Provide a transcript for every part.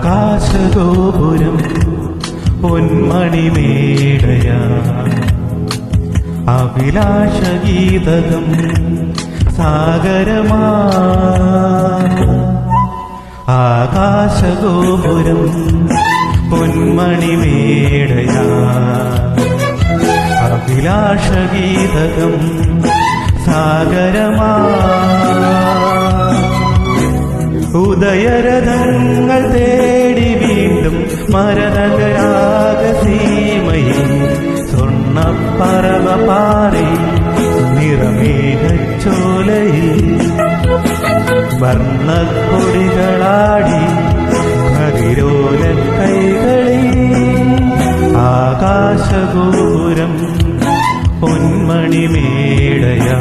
ആകാശഗോപുരം പൊന്മണിമേടയ. അഭിലാഷഗീതകം സാഗരമാ. ആകാശഗോപുരം പൊന്മണിമേടയ. അഭിലാഷഗീതകം സാഗരമാ. ഉദയര മരനഗരാഗസീമയിൽ സ്വർണപ്പറവ പാറി നിറമേഘച്ചോലയിൽ വർണക്കൊടികളാടി കതിരോല കൈകളിൽ ആകാശഗോപുരം പൊന്മണിമേടയാ.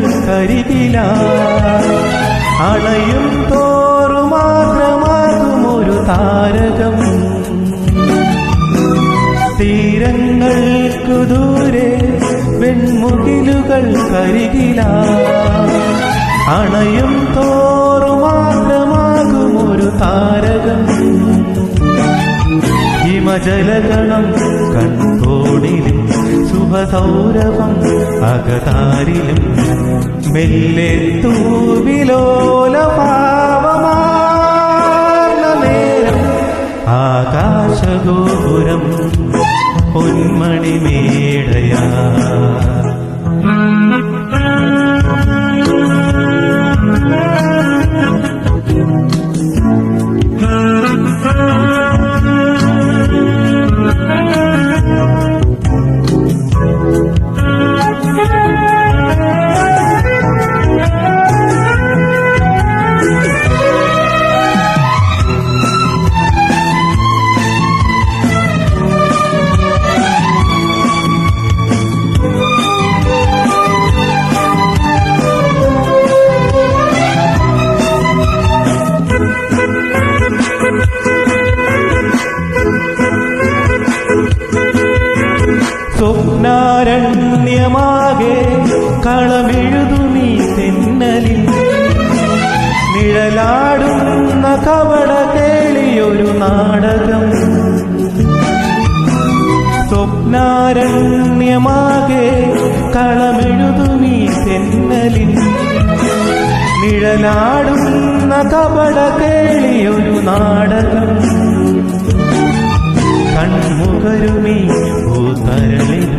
കരികില അണയും തോറു മാത്രമാകും ഒരു താരകം. തീരങ്ങൾക്കു ദൂരെ വെൺമുകിലുകൾ കരികില. അണയും തോറുമാത്രമാകും ഒരു താരകം. ഹിമജലഗണം ശുഭസൗരഭം അകതാരിലും മെല്ലെ തൂവിലോല പാവമാർന്ന നേരം ആകാശഗോപുരം പൊന്മണിമേടയാ. സ്വപ്നാരണ്യമാകെ കളമെഴുതു നീ തെന്നലിൽ. നിഴലാടുന്ന കവട കേളിയൊരു നാടകം. സ്വപ്നാരണ്യമാകെ കളമെഴുതു നീ തെന്നലിൽ. നിഴലാടുന്ന കപട കേളിയൊരു നാടകം. കൺമുകരുമി ഭൂതരളിലും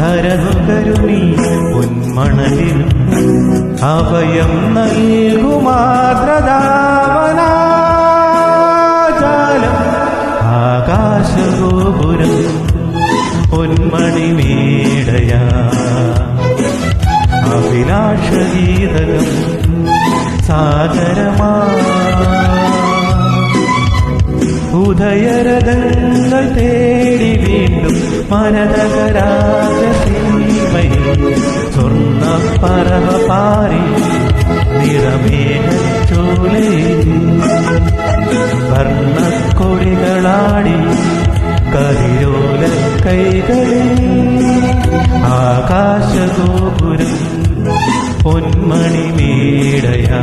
കരനുകരുമി പൊന്മണലിലും അഭയം നൽകുമാദ്രതാവനാജാലം ആകാശഗോപുരം പൊന്മണി മേടയാ അഭിലാഷഗീതകം സാഗരമാ ഉദയരഥങ്ങൾ തേടി വീണ്ടും മനതകരാജീമയിൽ സ്വർണ പറവ പാറി നിറമേഘച്ചോലയിൽ വർണക്കൊടികളാടി കരിയോല കൈകളിൽ ആകാശഗോപുരം പൊന്മണിമേടയാ.